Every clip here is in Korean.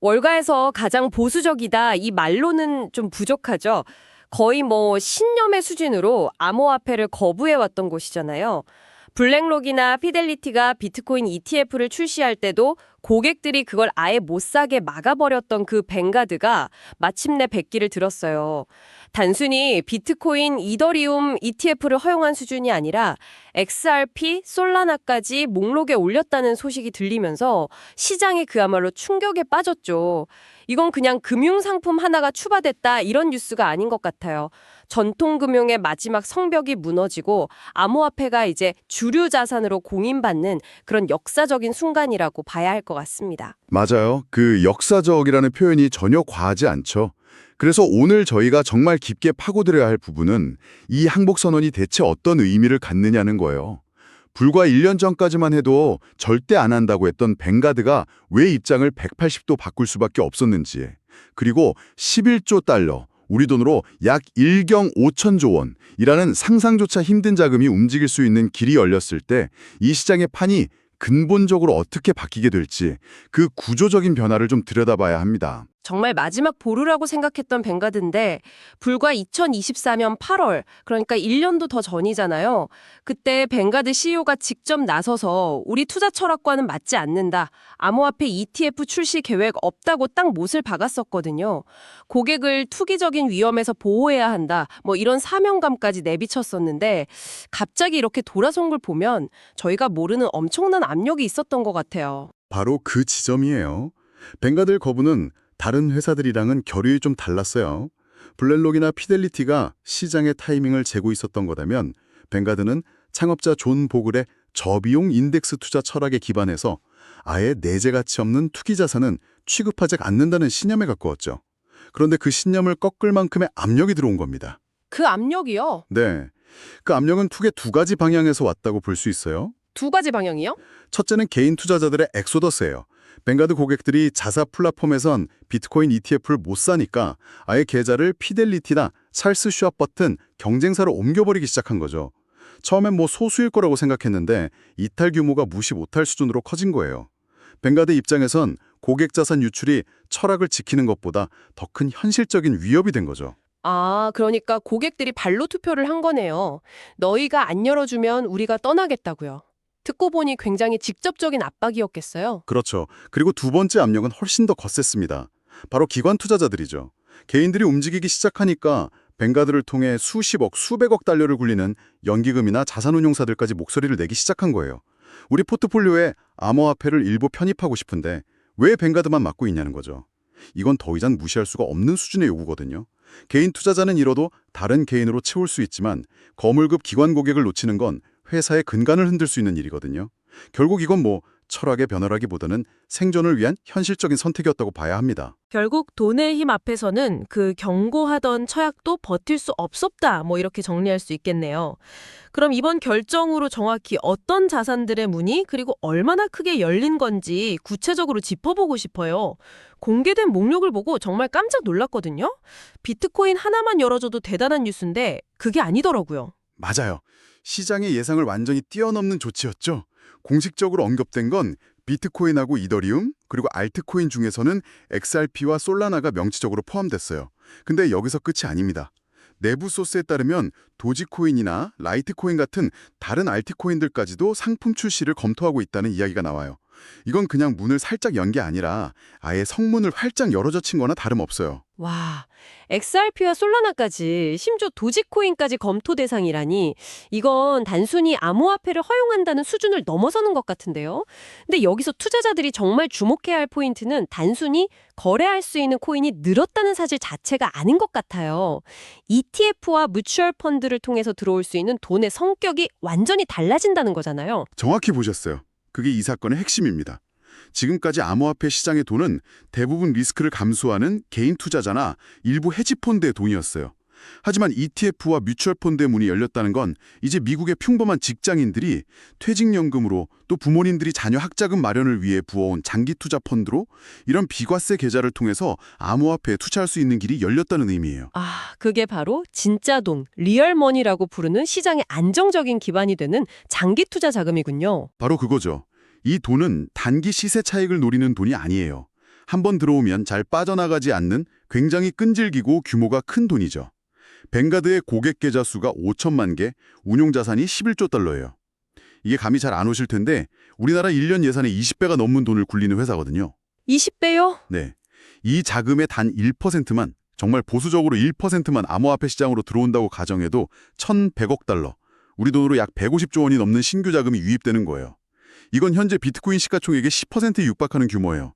월가에서 가장 보수적이다 이 말로는 좀 부족하죠. 거의 뭐 신념의 수준으로 암호화폐를 거부해왔던 곳이잖아요. 블랙록이나 피델리티가 비트코인 ETF를 출시할 때도 고객들이 그걸 아예 못 사게 막아버렸던 그 뱅가드가 마침내 백기를 들었어요. 단순히 비트코인, 이더리움 ETF를 허용한 수준이 아니라 XRP, 솔라나까지 목록에 올렸다는 소식이 들리면서 시장이 그야말로 충격에 빠졌죠. 이건 그냥 금융상품 하나가 추가됐다 이런 뉴스가 아닌 것 같아요. 전통금융의 마지막 성벽이 무너지고 암호화폐가 이제 주류 자산으로 공인받는 그런 역사적인 순간이라고 봐야 할 것 같습니다. 맞아요. 그 역사적이라는 표현이 전혀 과하지 않죠. 그래서 오늘 저희가 정말 깊게 파고들어야 할 부분은 이 항복선언이 대체 어떤 의미를 갖느냐는 거예요. 불과 1년 전까지만 해도 절대 안 한다고 했던 벵가드가 왜 입장을 180도 바꿀 수밖에 없었는지 그리고 11조 달러, 우리 돈으로 약 1경 5천조 원이라는 상상조차 힘든 자금이 움직일 수 있는 길이 열렸을 때 이 시장의 판이 근본적으로 어떻게 바뀌게 될지 그 구조적인 변화를 좀 들여다봐야 합니다. 정말 마지막 보루라고 생각했던 뱅가드인데 불과 2024년 8월 그러니까 1년도 더 전이잖아요. 그때 뱅가드 CEO가 직접 나서서 우리 투자 철학과는 맞지 않는다. 암호화폐 ETF 출시 계획 없다고 딱 못을 박았었거든요. 고객을 투기적인 위험에서 보호해야 한다. 뭐 이런 사명감까지 내비쳤었는데 갑자기 이렇게 돌아선 걸 보면 저희가 모르는 엄청난 압력이 있었던 것 같아요. 바로 그 지점이에요. 벵가들 거부는 다른 회사들이랑은 결이 좀 달랐어요. 블랙록이나 피델리티가 시장의 타이밍을 재고 있었던 거다면 벵가드는 창업자 존 보글의 저비용 인덱스 투자 철학에 기반해서 아예 내재 가치 없는 투기 자산은 취급하지 않는다는 신념에 가까웠죠. 그런데 그 신념을 꺾을 만큼의 압력이 들어온 겁니다. 그 압력이요? 네. 그 압력은 크게 두 가지 방향에서 왔다고 볼 수 있어요. 두 가지 방향이요? 첫째는 개인 투자자들의 엑소더스예요. 뱅가드 고객들이 자사 플랫폼에선 비트코인 ETF를 못 사니까 아예 계좌를 피델리티나 찰스 슈압 버튼 경쟁사로 옮겨버리기 시작한 거죠. 처음엔 뭐 소수일 거라고 생각했는데 이탈 규모가 무시 못할 수준으로 커진 거예요. 뱅가드 입장에선 고객 자산 유출이 철학을 지키는 것보다 더 큰 현실적인 위협이 된 거죠. 아, 그러니까 고객들이 발로 투표를 한 거네요. 너희가 안 열어주면 우리가 떠나겠다고요. 듣고 보니 굉장히 직접적인 압박이었겠어요. 그렇죠. 그리고 두 번째 압력은 훨씬 더 거셌습니다. 바로 기관 투자자들이죠. 개인들이 움직이기 시작하니까 뱅가드를 통해 수십억, 수백억 달러를 굴리는 연기금이나 자산운용사들까지 목소리를 내기 시작한 거예요. 우리 포트폴리오에 암호화폐를 일부 편입하고 싶은데 왜 뱅가드만 맡고 있냐는 거죠. 이건 더 이상 무시할 수가 없는 수준의 요구거든요. 개인 투자자는 잃어도 다른 개인으로 채울 수 있지만 거물급 기관 고객을 놓치는 건 회사의 근간을 흔들 수 있는 일이거든요. 결국 이건 뭐 철학의 변화라기보다는 생존을 위한 현실적인 선택이었다고 봐야 합니다. 결국 돈의 힘 앞에서는 그 경고하던 처약도 버틸 수 없었다. 뭐 이렇게 정리할 수 있겠네요. 그럼 이번 결정으로 정확히 어떤 자산들의 문이 그리고 얼마나 크게 열린 건지 구체적으로 짚어보고 싶어요. 공개된 목록을 보고 정말 깜짝 놀랐거든요. 비트코인 하나만 열어줘도 대단한 뉴스인데 그게 아니더라고요. 맞아요. 시장의 예상을 완전히 뛰어넘는 조치였죠. 공식적으로 언급된 건 비트코인하고 이더리움, 그리고 알트코인 중에서는 XRP와 솔라나가 명시적으로 포함됐어요. 근데 여기서 끝이 아닙니다. 내부 소스에 따르면 도지코인이나 라이트코인 같은 다른 알트코인들까지도 상품 출시를 검토하고 있다는 이야기가 나와요. 이건 그냥 문을 살짝 연 게 아니라 아예 성문을 활짝 열어젖힌 거나 다름없어요. 와, XRP와 솔라나까지 심지어 도지코인까지 검토 대상이라니 이건 단순히 암호화폐를 허용한다는 수준을 넘어서는 것 같은데요. 근데 여기서 투자자들이 정말 주목해야 할 포인트는 단순히 거래할 수 있는 코인이 늘었다는 사실 자체가 아닌 것 같아요. ETF와 뮤추얼 펀드를 통해서 들어올 수 있는 돈의 성격이 완전히 달라진다는 거잖아요. 정확히 보셨어요. 그게 이 사건의 핵심입니다. 지금까지 암호화폐 시장의 돈은 대부분 리스크를 감수하는 개인 투자자나 일부 헤지펀드의 돈이었어요. 하지만 ETF와 뮤추얼 펀드의 문이 열렸다는 건 이제 미국의 평범한 직장인들이 퇴직연금으로 또 부모님들이 자녀 학자금 마련을 위해 부어온 장기 투자 펀드로 이런 비과세 계좌를 통해서 암호화폐에 투자할 수 있는 길이 열렸다는 의미예요. 아, 그게 바로 진짜 돈, 리얼머니라고 부르는 시장의 안정적인 기반이 되는 장기 투자 자금이군요. 바로 그거죠. 이 돈은 단기 시세 차익을 노리는 돈이 아니에요. 한번 들어오면 잘 빠져나가지 않는 굉장히 끈질기고 규모가 큰 돈이죠. 뱅가드의 고객 계좌 수가 5천만 개, 운용 자산이 11조 달러예요. 이게 감이 잘 안 오실 텐데 우리나라 1년 예산의 20배가 넘는 돈을 굴리는 회사거든요. 20배요? 네. 이 자금의 단 1%만 정말 보수적으로 1%만 암호화폐 시장으로 들어온다고 가정해도 1,100억 달러, 우리 돈으로 약 150조 원이 넘는 신규 자금이 유입되는 거예요. 이건 현재 비트코인 시가총액의 10%에 육박하는 규모예요.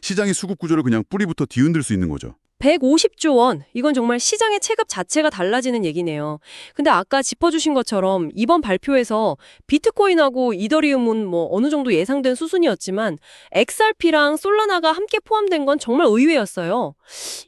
시장의 수급 구조를 그냥 뿌리부터 뒤흔들 수 있는 거죠. 150조 원. 이건 정말 시장의 체급 자체가 달라지는 얘기네요. 근데 아까 짚어주신 것처럼 이번 발표에서 비트코인하고 이더리움은 뭐 어느 정도 예상된 수순이었지만 XRP랑 솔라나가 함께 포함된 건 정말 의외였어요.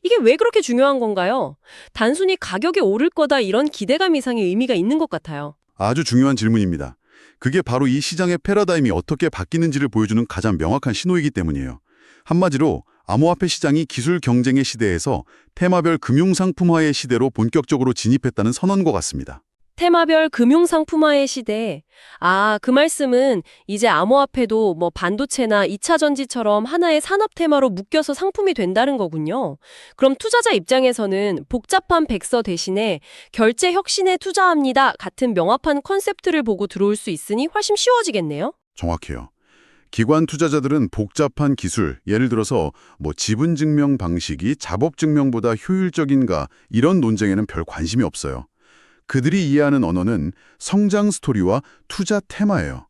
이게 왜 그렇게 중요한 건가요? 단순히 가격이 오를 거다 이런 기대감 이상의 의미가 있는 것 같아요. 아주 중요한 질문입니다. 그게 바로 이 시장의 패러다임이 어떻게 바뀌는지를 보여주는 가장 명확한 신호이기 때문이에요. 한마디로 암호화폐 시장이 기술 경쟁의 시대에서 테마별 금융상품화의 시대로 본격적으로 진입했다는 선언과 같습니다. 테마별 금융상품화의 시대. 아, 그 말씀은 이제 암호화폐도 뭐 반도체나 2차 전지처럼 하나의 산업 테마로 묶여서 상품이 된다는 거군요. 그럼 투자자 입장에서는 복잡한 백서 대신에 결제 혁신에 투자합니다 같은 명확한 컨셉트를 보고 들어올 수 있으니 훨씬 쉬워지겠네요. 정확해요. 기관 투자자들은 복잡한 기술, 예를 들어서 뭐 지분 증명 방식이 자법 증명보다 효율적인가 이런 논쟁에는 별 관심이 없어요. 그들이 이해하는 언어는 성장 스토리와 투자 테마예요.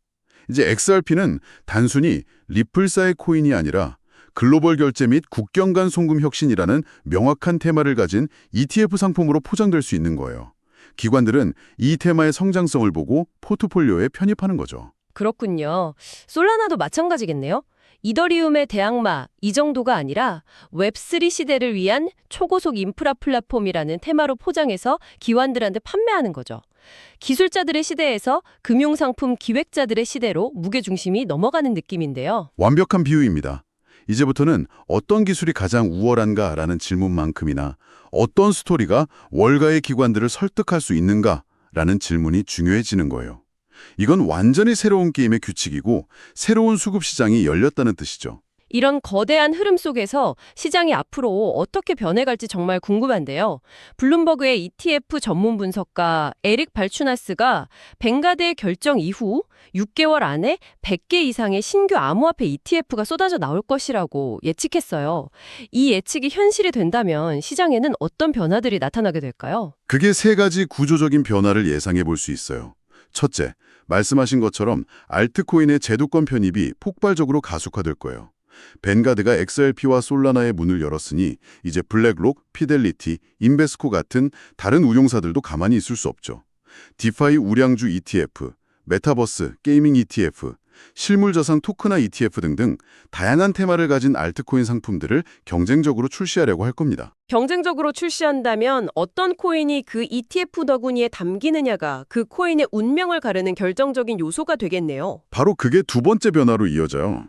이제 XRP는 단순히 리플사의 코인이 아니라 글로벌 결제 및 국경 간 송금 혁신이라는 명확한 테마를 가진 ETF 상품으로 포장될 수 있는 거예요. 기관들은 이 테마의 성장성을 보고 포트폴리오에 편입하는 거죠. 그렇군요. 솔라나도 마찬가지겠네요. 이더리움의 대항마 이 정도가 아니라 웹3 시대를 위한 초고속 인프라 플랫폼이라는 테마로 포장해서 기관들한테 판매하는 거죠. 기술자들의 시대에서 금융상품 기획자들의 시대로 무게중심이 넘어가는 느낌인데요. 완벽한 비유입니다. 이제부터는 어떤 기술이 가장 우월한가라는 질문만큼이나 어떤 스토리가 월가의 기관들을 설득할 수 있는가라는 질문이 중요해지는 거예요. 이건 완전히 새로운 게임의 규칙이고 새로운 수급 시장이 열렸다는 뜻이죠. 이런 거대한 흐름 속에서 시장이 앞으로 어떻게 변해갈지 정말 궁금한데요. 블룸버그의 ETF 전문 분석가 에릭 발추나스가 뱅가드의 결정 이후 6개월 안에 100개 이상의 신규 암호화폐 ETF가 쏟아져 나올 것이라고 예측했어요. 이 예측이 현실이 된다면 시장에는 어떤 변화들이 나타나게 될까요? 그게 세 가지 구조적인 변화를 예상해 볼 수 있어요. 첫째, 말씀하신 것처럼 알트코인의 제도권 편입이 폭발적으로 가속화될 거예요. 벤가드가 XRP와 솔라나의 문을 열었으니 이제 블랙록, 피델리티, 인베스코 같은 다른 운용사들도 가만히 있을 수 없죠. 디파이 우량주 ETF, 메타버스, 게이밍 ETF, 실물자산 토크나 ETF 등등 다양한 테마를 가진 알트코인 상품들을 경쟁적으로 출시하려고 할 겁니다. 경쟁적으로 출시한다면 어떤 코인이 그 ETF 너구니에 담기느냐가 그 코인의 운명을 가르는 결정적인 요소가 되겠네요. 바로 그게 두 번째 변화로 이어져요.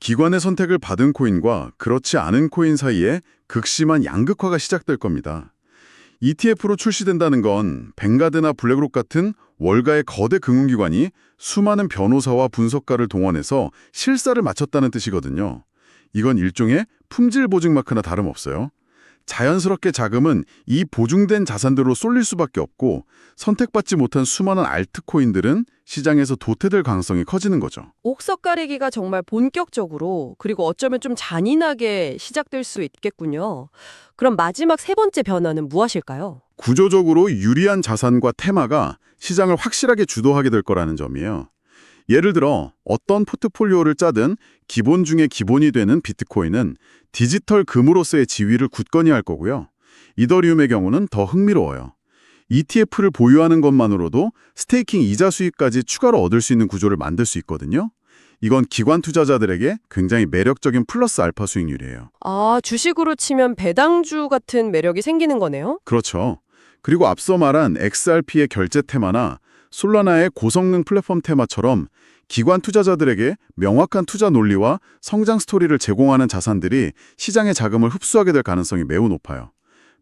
기관의 선택을 받은 코인과 그렇지 않은 코인 사이에 극심한 양극화가 시작될 겁니다. ETF로 출시된다는 건 뱅가드나 블랙록 같은 월가의 거대 금융기관이 수많은 변호사와 분석가를 동원해서 실사를 마쳤다는 뜻이거든요. 이건 일종의 품질 보증 마크나 다름없어요. 자연스럽게 자금은 이 보증된 자산들로 쏠릴 수밖에 없고 선택받지 못한 수많은 알트코인들은 시장에서 도태될 가능성이 커지는 거죠. 옥석 가리기가 정말 본격적으로 그리고 어쩌면 좀 잔인하게 시작될 수 있겠군요. 그럼 마지막 세 번째 변화는 무엇일까요? 구조적으로 유리한 자산과 테마가 시장을 확실하게 주도하게 될 거라는 점이에요. 예를 들어 어떤 포트폴리오를 짜든 기본 중에 기본이 되는 비트코인은 디지털 금으로서의 지위를 굳건히 할 거고요. 이더리움의 경우는 더 흥미로워요. ETF를 보유하는 것만으로도 스테이킹 이자 수익까지 추가로 얻을 수 있는 구조를 만들 수 있거든요. 이건 기관 투자자들에게 굉장히 매력적인 플러스 알파 수익률이에요. 아, 주식으로 치면 배당주 같은 매력이 생기는 거네요. 그렇죠. 그리고 앞서 말한 XRP의 결제 테마나 솔라나의 고성능 플랫폼 테마처럼 기관 투자자들에게 명확한 투자 논리와 성장 스토리를 제공하는 자산들이 시장의 자금을 흡수하게 될 가능성이 매우 높아요.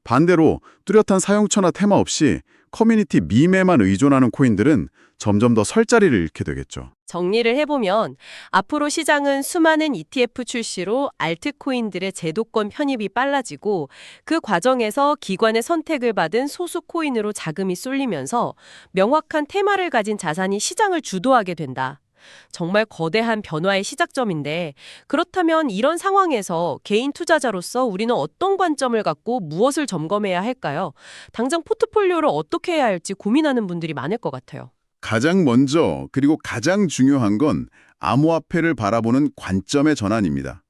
반대로 뚜렷한 사용처나 테마 없이 커뮤니티 밈에만 의존하는 코인들은 점점 더 설 자리를 잃게 되겠죠. 정리를 해보면 앞으로 시장은 수많은 ETF 출시로 알트코인들의 제도권 편입이 빨라지고 그 과정에서 기관의 선택을 받은 소수 코인으로 자금이 쏠리면서 명확한 테마를 가진 자산이 시장을 주도하게 된다. 정말 거대한 변화의 시작점인데 그렇다면 이런 상황에서 개인 투자자로서 우리는 어떤 관점을 갖고 무엇을 점검해야 할까요? 당장 포트폴리오를 어떻게 해야 할지 고민하는 분들이 많을 것 같아요. 가장 먼저 그리고 가장 중요한 건 암호화폐를 바라보는 관점의 전환입니다.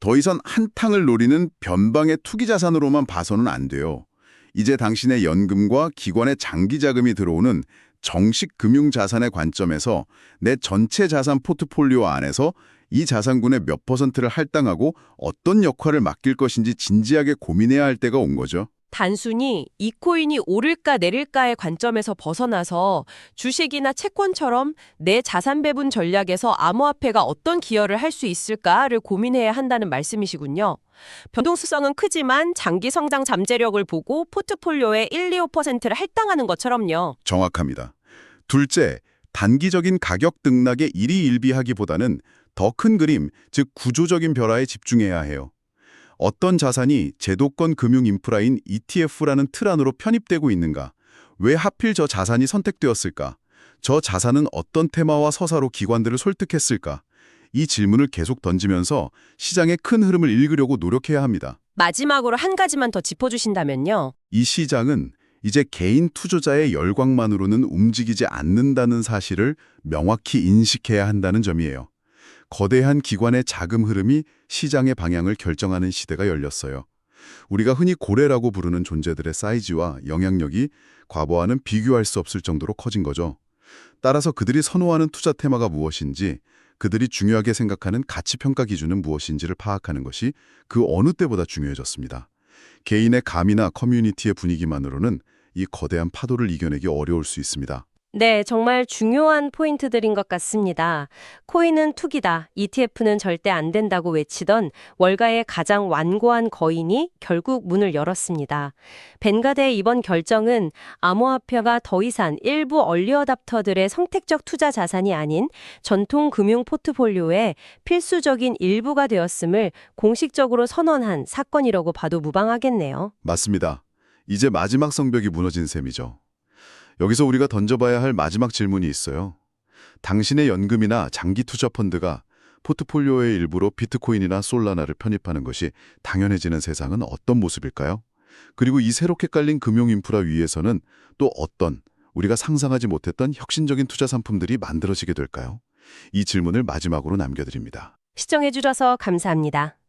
더 이상 한탕을 노리는 변방의 투기 자산으로만 봐서는 안 돼요. 이제 당신의 연금과 기관의 장기 자금이 들어오는 정식 금융 자산의 관점에서 내 전체 자산 포트폴리오 안에서 이 자산군의 몇 퍼센트를 할당하고 어떤 역할을 맡길 것인지 진지하게 고민해야 할 때가 온 거죠. 단순히 이 코인이 오를까 내릴까의 관점에서 벗어나서 주식이나 채권처럼 내 자산 배분 전략에서 암호화폐가 어떤 기여를 할 수 있을까를 고민해야 한다는 말씀이시군요. 변동수성은 크지만 장기 성장 잠재력을 보고 포트폴리오의 1, 2, 5%를 할당하는 것처럼요. 정확합니다. 둘째, 단기적인 가격 등락에 일희일비하기보다는 더 큰 그림, 즉 구조적인 변화에 집중해야 해요. 어떤 자산이 제도권 금융 인프라인 ETF라는 틀 안으로 편입되고 있는가? 왜 하필 저 자산이 선택되었을까? 저 자산은 어떤 테마와 서사로 기관들을 설득했을까? 이 질문을 계속 던지면서 시장의 큰 흐름을 읽으려고 노력해야 합니다. 마지막으로 한 가지만 더 짚어주신다면요. 이 시장은 이제 개인 투자자의 열광만으로는 움직이지 않는다는 사실을 명확히 인식해야 한다는 점이에요. 거대한 기관의 자금 흐름이 시장의 방향을 결정하는 시대가 열렸어요. 우리가 흔히 고래라고 부르는 존재들의 사이즈와 영향력이 과거와는 비교할 수 없을 정도로 커진 거죠. 따라서 그들이 선호하는 투자 테마가 무엇인지, 그들이 중요하게 생각하는 가치 평가 기준은 무엇인지를 파악하는 것이 그 어느 때보다 중요해졌습니다. 개인의 감이나 커뮤니티의 분위기만으로는 이 거대한 파도를 이겨내기 어려울 수 있습니다. 네, 정말 중요한 포인트들인 것 같습니다. 코인은 투기다, ETF는 절대 안 된다고 외치던 월가의 가장 완고한 거인이 결국 문을 열었습니다. 벤가드의 이번 결정은 암호화폐가 더 이상 일부 얼리어답터들의 선택적 투자 자산이 아닌 전통 금융 포트폴리오의 필수적인 일부가 되었음을 공식적으로 선언한 사건이라고 봐도 무방하겠네요. 맞습니다. 이제 마지막 성벽이 무너진 셈이죠. 여기서 우리가 던져봐야 할 마지막 질문이 있어요. 당신의 연금이나 장기 투자 펀드가 포트폴리오의 일부로 비트코인이나 솔라나를 편입하는 것이 당연해지는 세상은 어떤 모습일까요? 그리고 이 새롭게 깔린 금융 인프라 위에서는 또 어떤 우리가 상상하지 못했던 혁신적인 투자 상품들이 만들어지게 될까요? 이 질문을 마지막으로 남겨드립니다. 시청해주셔서 감사합니다.